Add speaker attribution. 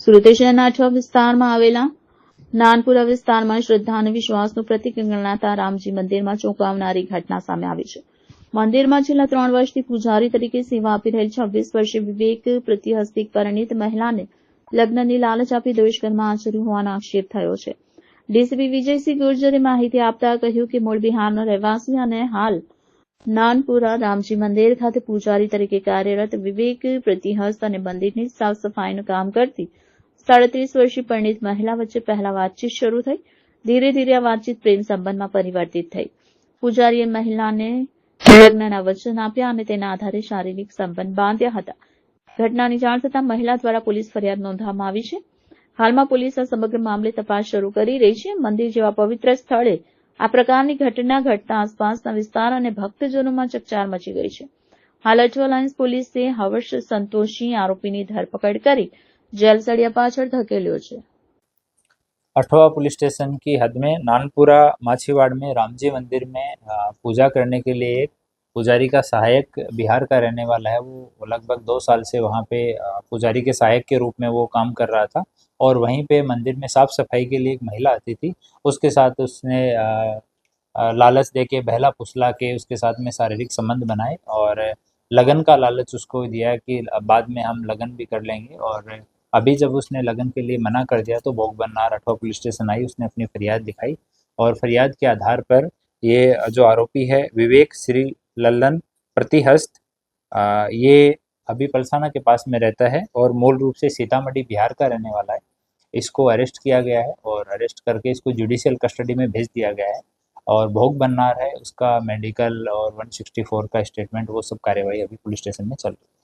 Speaker 1: સુરત શહેરના છ વિસ્તારમાં આવેલા નાનપુરા વિસ્તારમાં શ્રદ્ધા અને વિશ્વાસનું પ્રતિક ગણાતા રામજી મંદિરમાં ચોંકાવનારી ઘટના સામે આવી છે. મંદિરમાં છેલ્લા ત્રણ વર્ષથી પૂજારી તરીકે સેવા આપી રહેલ છવ્વીસ વર્ષીય વિવેક પ્રતિહસ્તિક પરિણીત મહિલાને લગ્નની લાલચ આપી દુષ્કર્મ આચર્યું હોવાનો આક્ષેપ થયો છે. ડીસીપી વિજયસિંહ ગુર્જરે માહિતી આપતા કહ્યું કે મૂળ બિહારનો રહેવાસી અને હાલ નાનપુરા રામજી મંદિર ખાતે પૂજારી તરીકે કાર્યરત વિવેક પ્રતિહસ્ત અને મંદિરની સાફ સફાઈનું કામ કરતી સાડત્રીસ વર્ષીય પરિણીત મહિલા વચ્ચે પહેલા વાતચીત શરૂ થઈ. ધીરે ધીરે આ વાતચીત પ્રેમ સંબંધમાં પરિવર્તિત થઈ. પૂજારીએ મહિલાને લગ્નના વચન આપ્યા અને તેના આધારે શારીરિક સંબંધ બાંધ્યા હતા. ઘટનાની જાણ થતાં મહિલા દ્વારા પોલીસ ફરિયાદ નોંધવામાં આવી છે. હાલમાં પોલીસ આ સમગ્ર મામલે તપાસ શરૂ કરી રહી છે. મંદિર જેવા પવિત્ર સ્થળે આ પ્રકારની ઘટના ઘટતા આસપાસના વિસ્તાર અને ભક્તજનોમાં ચકચાર મચી ગઈ છે હાલ અઠવા લાઇન્સ પોલીસે હર્ષ સંતોષી આરોપીની ધરપકડ કરી જેલ સળિયા પાછળ ધકેલ્યો છે
Speaker 2: अठवा पुलिस स्टेशन की हद में नानपुरा माछीवाड़ में रामजी मंदिर में अ, पूजा करने के लिए एक पुजारी का सहायक बिहार का रहने वाला है, वो लगभग दो साल से वहाँ पे पुजारी के सहायक के रूप में वो काम कर रहा था और वहीं पे मंदिर में साफ़ सफ़ाई के लिए एक महिला आती थी। उसके साथ उसने लालच दे के, बहला फुसला के उसके साथ में शारीरिक संबंध बनाए और लगन का लालच उसको दिया कि बाद में हम लगन भी कर लेंगे और अभी जब उसने लगन के लिए मना कर दिया तो भोग बननार अठवा पुलिस स्टेशन आई, उसने अपनी फरियाद दिखाई और फरियाद के आधार पर ये जो आरोपी है, विवेक श्री लल्लन, प्रतिहस्त ये अभी पलसाना के पास में रहता है और मूल रूप से सीतामढ़ी बिहार का रहने वाला है। इसको अरेस्ट किया गया है और अरेस्ट करके इसको जुडिशियल कस्टडी में भेज दिया गया है और भोग बननार है, उसका मेडिकल और 164 का स्टेटमेंट वो सब कार्यवाही अभी पुलिस स्टेशन में चल रही है।